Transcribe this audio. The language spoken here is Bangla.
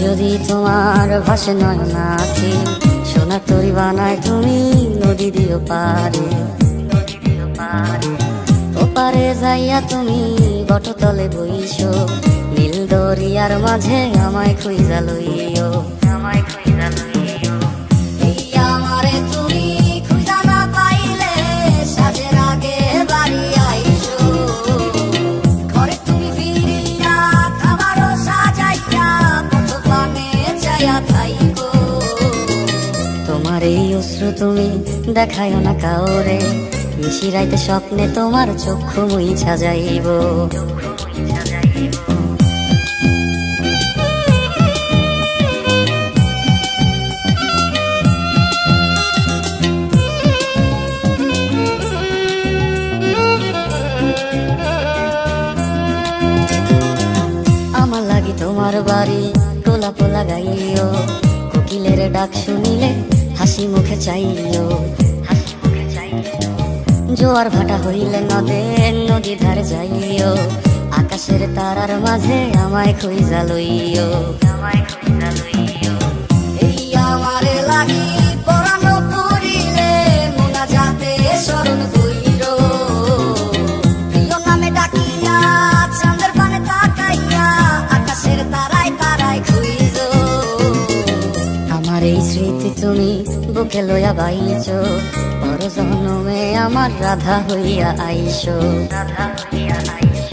যদি তোমার ভাসে নয় না আখি সোনা তরি বানায় তুমি নদী দিও পারে ওপারে যাইয়া তুমি বটতলে বইছো নীল দরিয়ার মাঝে আমায় খুঁজা লইও, আমায় খুঁজা লইও। তোমার এই অশ্রু তুমি দেখায় না কাউরে। মিশিরাইতে স্বপ্নে তোমার চক্ষু মুইছা যাইব। আমার লাগি তোমার বাড়ি তোলা পোলা গাইও। কোকিলের ডাক শুনিলে হাসি মুখে চাইও হাসি মুখে জোয়ার ভাটা হইলে নদে, নদী ধার যাইও। আকাশের তারার মাঝে আমায় খুঁজা লইও আমায় খুঁজা লইও। আমার এই স্মৃতি তুমি বুকে লইয়া বাইছ। পর জন্মে আমার রাধা হইয়া আইস। রাধা হইয়া আইসো।